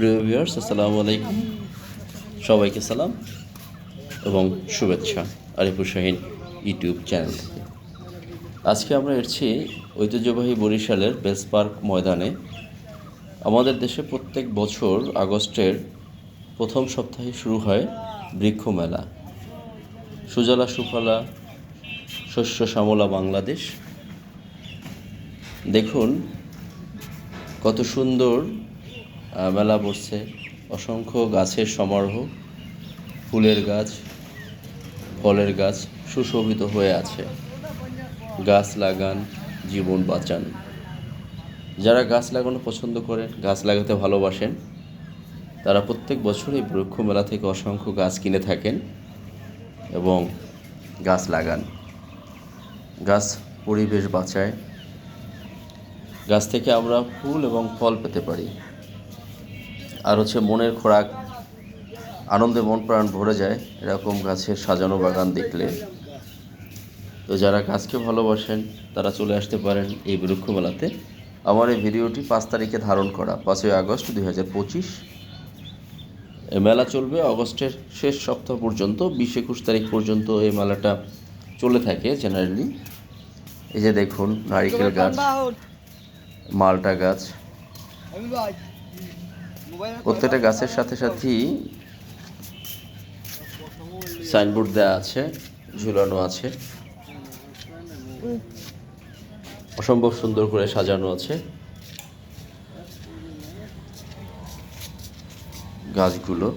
প্রিয় ভিউয়ার্স আসসালামু আলাইকুম। সবাইকে সালাম এবং শুভেচ্ছা আরিফুর শাহিন ইউটিউব চ্যানেল থেকে। আজকে আমরা এসেছি ঐতিহ্যবাহী বরিশালের বেস পার্ক ময়দানে। আমাদের দেশে প্রত্যেক বছর আগস্টের প্রথম সপ্তাহে শুরু হয় বৃক্ষ মেলা। সুজলা সুফলা, শস্য শ্যামলা বাংলাদেশ। দেখুন কত সুন্দর মেলা বসছে। অসংখ্য গাছের সমারোহ, ফুলের গাছ, ফলের গাছ সুশোভিত হয়ে আছে। গাছ লাগান, জীবন বাঁচান। যারা গাছ লাগানো পছন্দ করেন গাছ লাগাতে ভালোবাসেন, তারা প্রত্যেক বছর এই বৃক্ষ মেলা থেকে অসংখ্য গাছ কিনে থাকেন এবং গাছ লাগান। গাছ পরিবেশ বাঁচায়। গাছ থেকে আমরা ফুল এবং ফল পেতে পারি। আর হচ্ছে মনের খোরাক, আনন্দে মন প্রাণ ভরে যায়, এরকম গাছের সাজানো বাগান দেখলে। তো যারা গাছকে ভালোবাসেন, তারা চলে আসতে পারেন এই বৃক্ষ মেলাতে আমার এই ভিডিওটি পাঁচ তারিখে ধারণ করা, পাঁচই আগস্ট দুই হাজার পঁচিশ। মেলা চলবে অগস্টের শেষ সপ্তাহ পর্যন্ত, বিশ একুশ তারিখ পর্যন্ত এই মেলাটা চলে থাকে জেনারেলি এই যে দেখুন, নারিকেল গাছ, মালটা গাছ। প্রত্যেকটা গাছের সাথে সাথেই সাইনবোর্ড দেওয়া আছে, ঝুলানো আছে। অসম্ভব সুন্দর করে সাজানো আছে। গাছগুলো।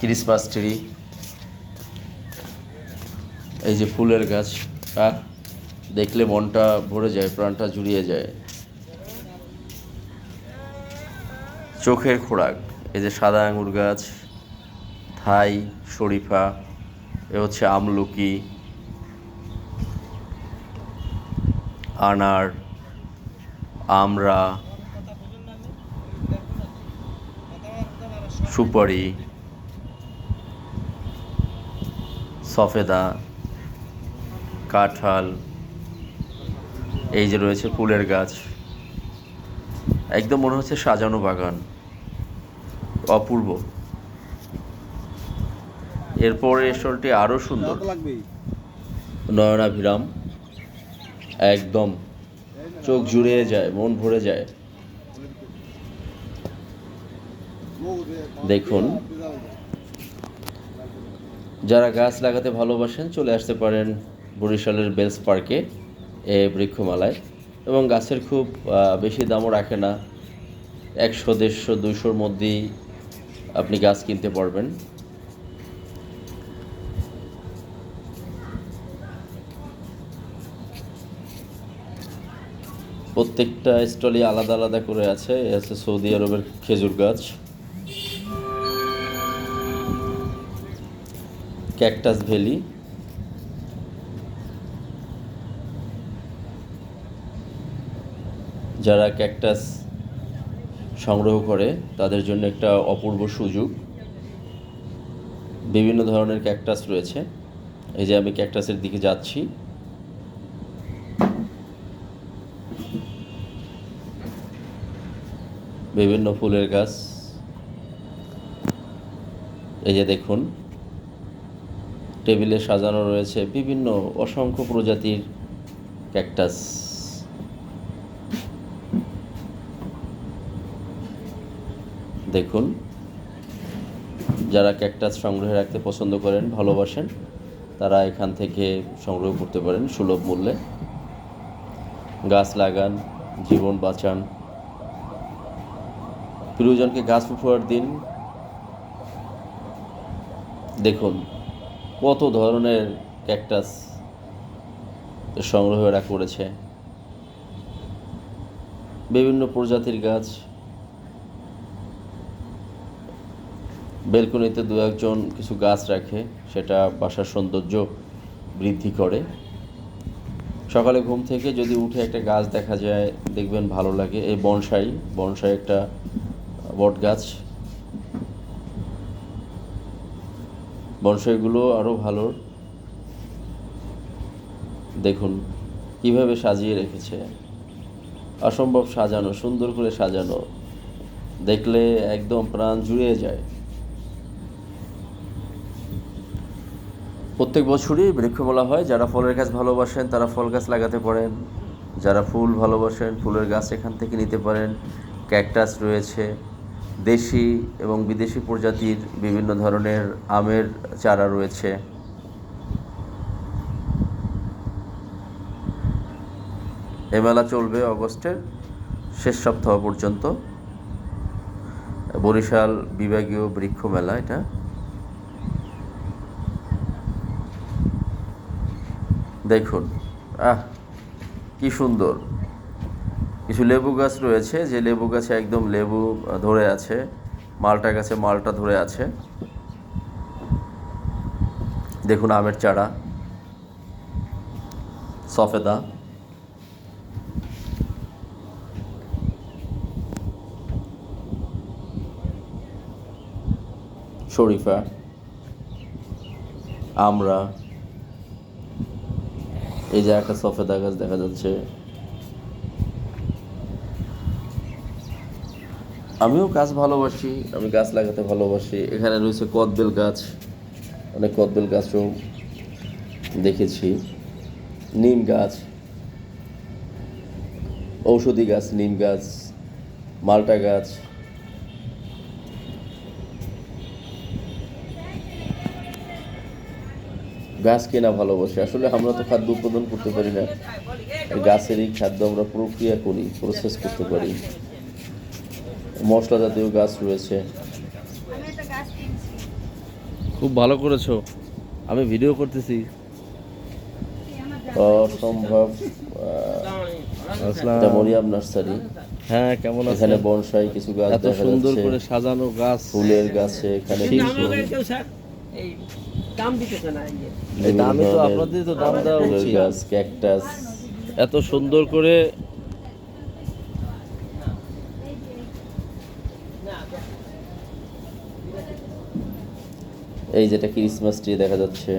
Christmas tree. এই যে ফুলের গাছ দেখলে মনটা ভরে যায়, প্রাণটা জুড়িয়ে যায়। চোখের খোরাক, এই যে সাদা আঙুর গাছ, থাই, শরীফা, এ হচ্ছে আমলকি, আনার, আমড়া, সুপারি, সফেদা, কাঁঠাল, এই যে রয়েছে ফুলের গাছ। একদম মনে হচ্ছে সাজানো বাগান। অপূর্ব। এরপর এই স্টলটি আরও সুন্দর। নয়নাভিরাম একদম চোখ জুড়িয়ে যায় মন ভরে যায়। দেখুন যারা গাছ লাগাতে ভালোবাসেন চলে আসতে পারেন বরিশালের বেলস পার্কে এ বৃক্ষমালায়। এবং গাছের খুব বেশি দামও রাখে না। একশো, দেড়শো, দুইশোর মধ্যেই আপনি গাছ কিনতে পারবেন। প্রত্যেকটা স্টলই আলাদা আলাদা করে আছে। আছে সৌদি আরবের খেজুর গাছ। Cactus valley. যারা ক্যাকটাস সংগ্রহ করে, তাদের জন্য একটা অপূর্ব সুযোগ। বিভিন্ন ধরনের ক্যাকটাস রয়েছে। এই যে আমি ক্যাকটাসের দিকে যাচ্ছি। বিভিন্ন ফুলের গাছ। এই যে দেখুন, টেবিলে সাজানো রয়েছে বিভিন্ন অসংখ্য প্রজাতির ক্যাকটাস দেখুন। যারা ক্যাকটাস সংগ্রহে রাখতে পছন্দ করেন, ভালোবাসেন, তারা এখান থেকে সংগ্রহ করতে পারেন সুলভ মূল্যে। গাছ লাগান, জীবন বাঁচান। প্রিয়জনকে গাছ উপহার দিন। দেখুন, কত ধরনের ক্যাকটাস সংগ্রহ এরা করেছে। বিভিন্ন প্রজাতির গাছ বেলকনিতে দু একজন কিছু গাছ রাখে, সেটা বাসার সৌন্দর্য বৃদ্ধি করে। সকালে ঘুম থেকে যদি উঠে একটা গাছ দেখা যায়, দেখবেন ভালো লাগে। এই বনসাই বনসাই একটা বট গাছ। বনসাইগুলো আরও ভালো। দেখুন, কীভাবে সাজিয়ে রেখেছে। অসম্ভব সাজানো, সুন্দর করে সাজানো। দেখলে একদম প্রাণ জুড়িয়ে যায়। প্রত্যেক বছরই বৃক্ষ বলা হয়। যারা ফলের গাছ ভালোবাসেন, তারা ফল গাছ লাগাতে পারেন। যারা ফুল ভালোবাসেন, ফুলের গাছ এখান থেকে নিতে পারেন। ক্যাকটাস রয়েছে। দেশি এবং বিদেশি প্রজাতির বিভিন্ন ধরনের আমের চারা রয়েছে। এ মেলা চলবে অগস্টের শেষ সপ্তাহ পর্যন্ত। বরিশাল বিভাগীয় বৃক্ষ মেলা এটা। দেখুন, আহ, কি সুন্দর। কিছু লেবু গাছ রয়েছে, যে লেবু গাছে একদম লেবু ধরে আছে, মালটা গাছে মালটা ধরে আছে। দেখুন আমের চারা, সফেদা। শরীফা আমরা এই যে একটা সফেদা গাছ দেখা যাচ্ছে। আমিও গাছ ভালোবাসি, আমি গাছ লাগাতে ভালোবাসি। এখানে রয়েছে কদবেল গাছ, অনেক কদবেল গাছও দেখেছি। নিম গাছ, ঔষধি গাছ, নিম গাছ, মালটা গাছ। গাছ কেনা ভালোবাসি। আসলে আমরা তো খাদ্য উৎপাদন করতে পারি না। গাছের এই গাছেরই খাদ্য আমরা প্রক্রিয়া করি প্রসেস করতে পারি। মশলা জাতীয় গাছ রয়েছে। খুব ভালো করেছ। আমি ভিডিও করতেছি। অসম্ভব মরিয়াম নার্সারি। হ্যাঁ কেমন আছে এখানে বনসাই কিছু গাছ এত সুন্দর করে সাজানো গাছ। ফুলের গাছে এখানে দাম দিতেছে না দামে তো দাম দেওয়া উচিত। গাছ ক্যাকটাস এত সুন্দর করে এই যেটা ক্রিসমাস ট্রি দেখা যাচ্ছে।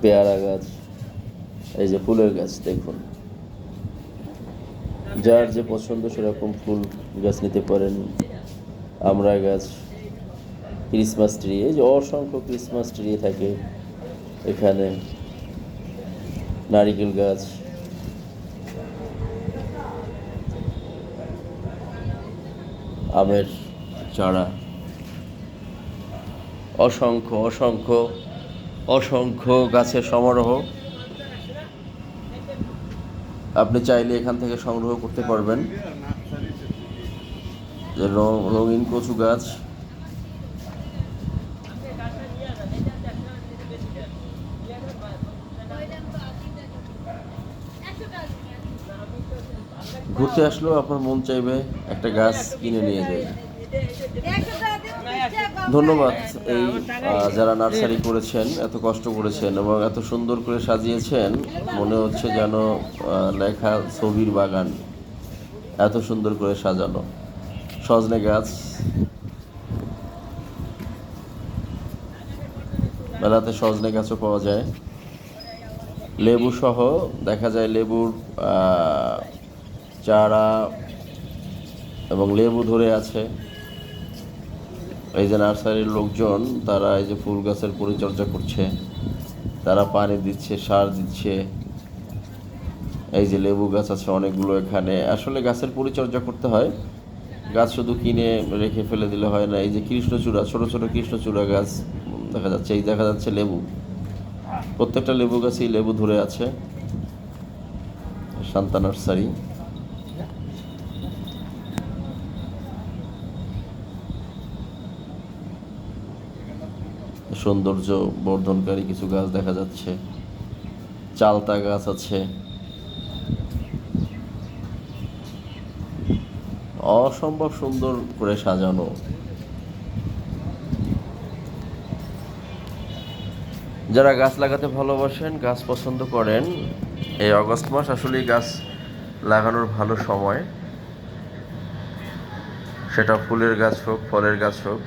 পেয়ারা গাছ এই যে ফুলের গাছ দেখুন। যার যে পছন্দ সেরকম ফুল গাছ নিতে পারেন। আমরা গাছ ক্রিসমাস ট্রি, এই যে অসংখ্য ক্রিসমাস ট্রি থাকে এখানে, নারিকেল গাছ। আমের চারা। অসংখ্য অসংখ্য অসংখ্য গাছের সমারোহ। আপনি চাইলে এখান থেকে সংগ্রহ করতে পারবেন। রঙিন কচু গাছ। ঘুরতে আসলেও আপনার মন চাইবে একটা গাছ কিনে নিয়ে যায় ধন্যবাদ এই যারা নার্সারি করেছেন, এত কষ্ট করেছেন এবং এত সুন্দর করে সাজিয়েছেন, মনে হচ্ছে যেন লেখা ছবির বাগান এত সুন্দর করে সাজানো। সজনে গাছ। মেলাতে সজনে গাছও পাওয়া যায়। লেবু সহ, দেখা যায় লেবুর এবং লেবু ধরে আছে। এই যে নার্সারির লোকজন, তারা এই যে ফুল গাছের পরিচর্যা করছে। তারা পানি দিচ্ছে, সার দিচ্ছে। এই যে লেবু গাছ আছে অনেকগুলো এখানে। আসলে গাছের পরিচর্যা করতে হয়। গাছ শুধু কিনে রেখে ফেলে দিলে হয় না। এই যে কৃষ্ণচূড়া, ছোট ছোট কৃষ্ণচূড়া গাছ, দেখা যাচ্ছে, এই দেখা যাচ্ছে লেবু। প্রত্যেকটা লেবু গাছেই লেবু ধরে আছে। শান্তা নার্সারি। সৌন্দর্য বর্ধনকারী কিছু গাছ দেখা যাচ্ছে। চালতা গাছ আছে। অসম্ভব সুন্দর করে সাজানো। যারা গাছ লাগাতে ভালোবাসেন, গাছ পছন্দ করেন, এই অগস্ট মাস আসলেই গাছ লাগানোর ভালো সময়। সেটা ফুলের গাছ হোক, ফলের গাছ হোক।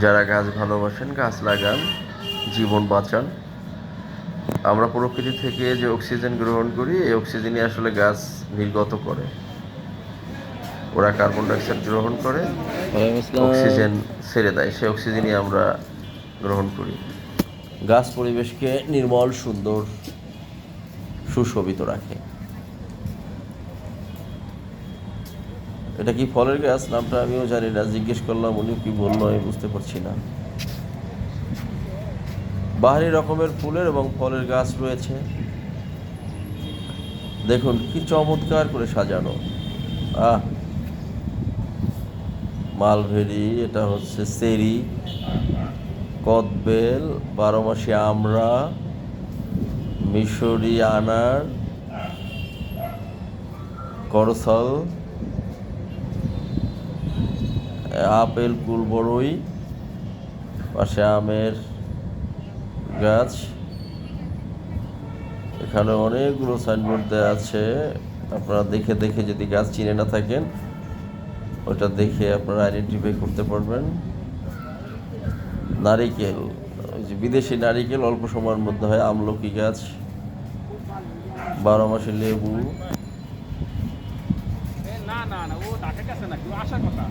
যারা গাছ ভালোবাসেন গাছ লাগান জীবন বাঁচান। আমরা প্রকৃতি থেকে যে অক্সিজেন গ্রহণ করি এই অক্সিজেনই আসলে গাছ নির্গত করে। ওরা কার্বন ডাইঅক্সাইড গ্রহণ করে অক্সিজেন ছেড়ে দেয় সেই অক্সিজেনই আমরা গ্রহণ করি। গাছ পরিবেশকে নির্মল সুন্দর সুশোভিত রাখে। এটা কি ফলের গাছ? নামটা আমিও জানি না, জিজ্ঞেস করলাম, উনি কি বলল, আমি বুঝতে পারছি না। বাহারি রকমের ফুলের এবং ফলের গাছ রয়েছে। দেখুন, কি চমৎকার করে সাজানো। আহ! মালভেরি, এটা হচ্ছে সেরি, কদবেল বারো মাসি আমরা মিশরি আনার, করসল আপেল কুল বড়ই পাশে আমের গাছ। এখানে অনেকগুলো সাইনবোর্ড দেওয়া আছে। আপনারা দেখে দেখে যদি গাছ চিনে না থাকেন, ওটা দেখে আপনারা আইডেন্টিফাই করতে পারবেন। নারিকেল, ওই যে বিদেশি নারিকেল অল্প সময়ের মধ্যে হয় আমলকি গাছ। বারো মাসে লেবু। না না কথা।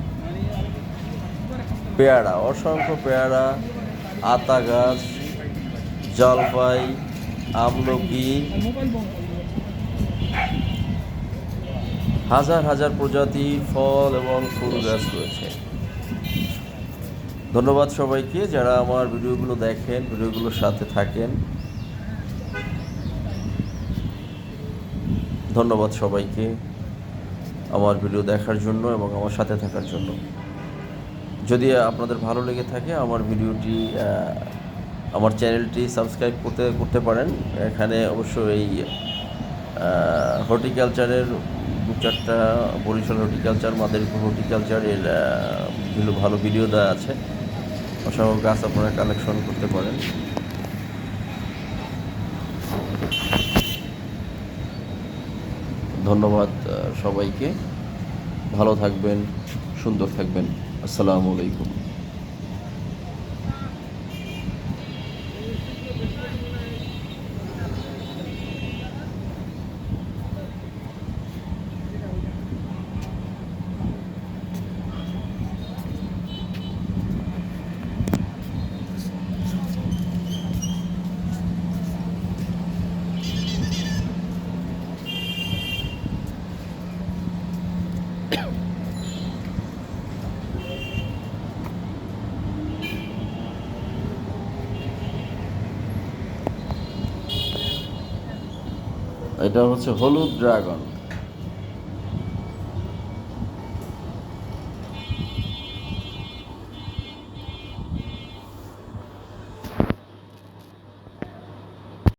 পেয়ারা, অসংখ্য পেয়ারা, আতা গাছ, জলপাই, আমলকি, হাজার হাজার প্রজাতির ফল এবং ফুল গাছ রয়েছে। ধন্যবাদ সবাইকে যারা আমার ভিডিওগুলো দেখেন, ভিডিওগুলোর সাথে থাকেন। ধন্যবাদ সবাইকে আমার ভিডিও দেখার জন্য এবং আমার সাথে থাকার জন্য। যদি আপনাদের ভালো লেগে থাকে, আমার ভিডিওটি আমার চ্যানেলটি সাবস্ক্রাইব করতে করতে পারেন। এখানে অবশ্য এই হর্টিকালচারের দু চারটা বরিশাল হর্টিকালচার, মাদারীপুর হর্টিকালচারের বিভিন্ন ভালো ভিডিও দেওয়া আছে। অসংখ্য গাছ আপনারা কালেকশন করতে পারেন। ধন্যবাদ সবাইকে। ভালো থাকবেন, সুন্দর থাকবেন। আসসালামু আলাইকুম এটা হচ্ছে হলুদ ড্রাগন।